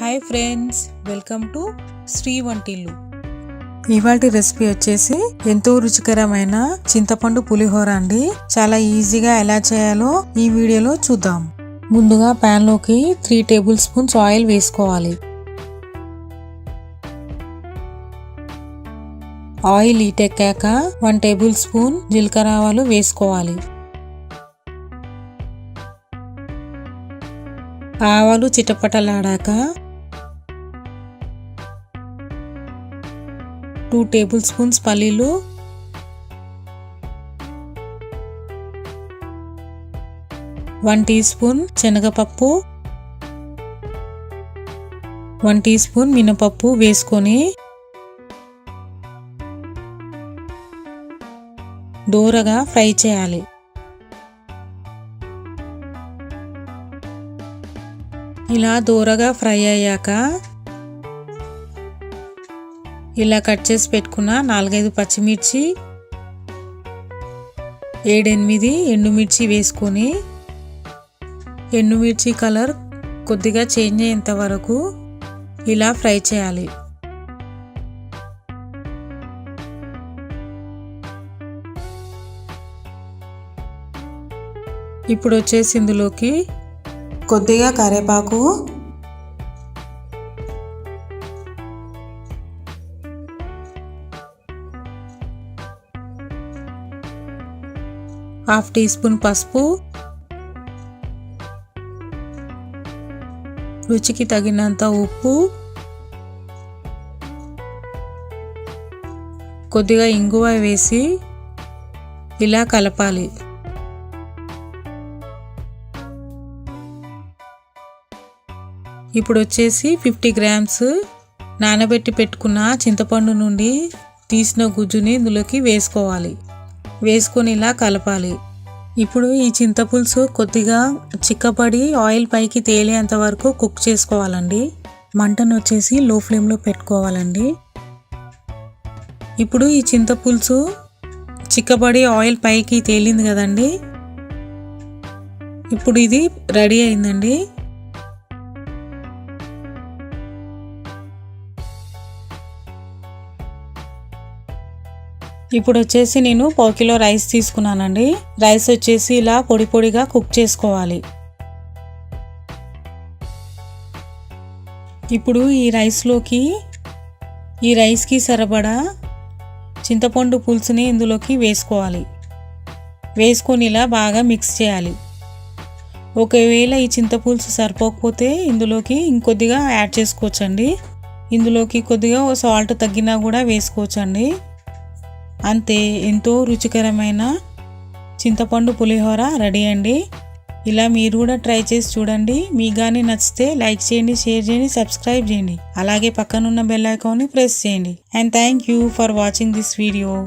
Hi friends welcome to Sri Vantillu ఇవాటి recipe వచ్చేసి ఎంతో రుచికరమైన చింతపండు పులిహోర అండి. చాలా ఈజీగా ఎలా చేయాలో ఈ వీడియోలో చూద్దాం. ముందుగా ప్యాన్లోకి లోకి త్రీ టేబుల్ స్పూన్స్ ఆయిల్ వేసుకోవాలి. ఆయిల్ ఈటెక్కాక వన్ టేబుల్ స్పూన్ జీలకర్ర ఆవాలు వేసుకోవాలి. ఆవాలు చిటపటలాడాక టూ టేబుల్ స్పూన్స్ పల్లీలు. వన్ టీ స్పూన్ శనగపప్పు. వన్ టీ స్పూన్ మినపప్పు వేసుకొని దూరగా ఫ్రై చేయాలి. ఇలా దూరగా ఫ్రై అయ్యాక ఇలా కట్ చేసి పెట్టుకున్న నాలుగైదు పచ్చిమిర్చి ఏడెనిమిది ఎండుమిర్చి వేసుకొని ఎండుమిర్చి కలర్ కొద్దిగా చేంజ్ అయ్యేంత వరకు ఇలా ఫ్రై చేయాలి. ఇప్పుడు వచ్చేసి ఇందులోకి కొద్దిగా కరివేపాకు హాఫ్ టీ స్పూన్ పసుపు. రుచికి తగినంత ఉప్పు. కొద్దిగా ఇంగువ వేసి ఇలా కలపాలి. ఇప్పుడు వచ్చేసి ఫిఫ్టీ గ్రామ్స్ నానబెట్టి పెట్టుకున్న చింతపండు నుండి తీసిన గుజ్జుని ఇందులోకి వేసుకోవాలి. వేసుకొని ఇలా కలపాలి. ఇప్పుడు ఈ చింతపులుసు కొద్దిగా చిక్కపడి ఆయిల్ పైకి తేలేంత వరకు కుక్ చేసుకోవాలండి. మంటను వచ్చేసి లో ఫ్లేమ్లో పెట్టుకోవాలండి. ఇప్పుడు ఈ చింతపులుసు చిక్కబడి ఆయిల్ పైకి తేలింది కదండి. ఇప్పుడు ఇది రెడీ అయిందండి. ఇప్పుడు వచ్చేసి నేను పావు కిలో రైస్ తీసుకున్నానండి. రైస్ వచ్చేసి ఇలా పొడి పొడిగా కుక్ చేసుకోవాలి. ఇప్పుడు ఈ రైస్లోకి ఈ రైస్కి సరిపడా చింతపండు పులుసుని ఇందులోకి వేసుకోవాలి. వేసుకొని ఇలా బాగా మిక్స్ చేయాలి. ఒకవేళ ఈ చింతపులుసు సరిపోకపోతే ఇందులోకి ఇంకొద్దిగా యాడ్ చేసుకోవచ్చండి. ఇందులోకి కొద్దిగా సాల్ట్ తగ్గినా కూడా వేసుకోవచ్చండి. అంతే ఎంతో రుచికరమైన చింతపండు పులిహోర రెడీ అండి. ఇలా మీరు కూడా ట్రై చేసి చూడండి. మీకు కానీ నచ్చితే లైక్ చేయండి షేర్ చేయండి సబ్స్క్రైబ్ చేయండి. అలాగే పక్కనున్న బెల్ ఐకాన్ని ప్రెస్ చేయండి. And thank you for watching this video.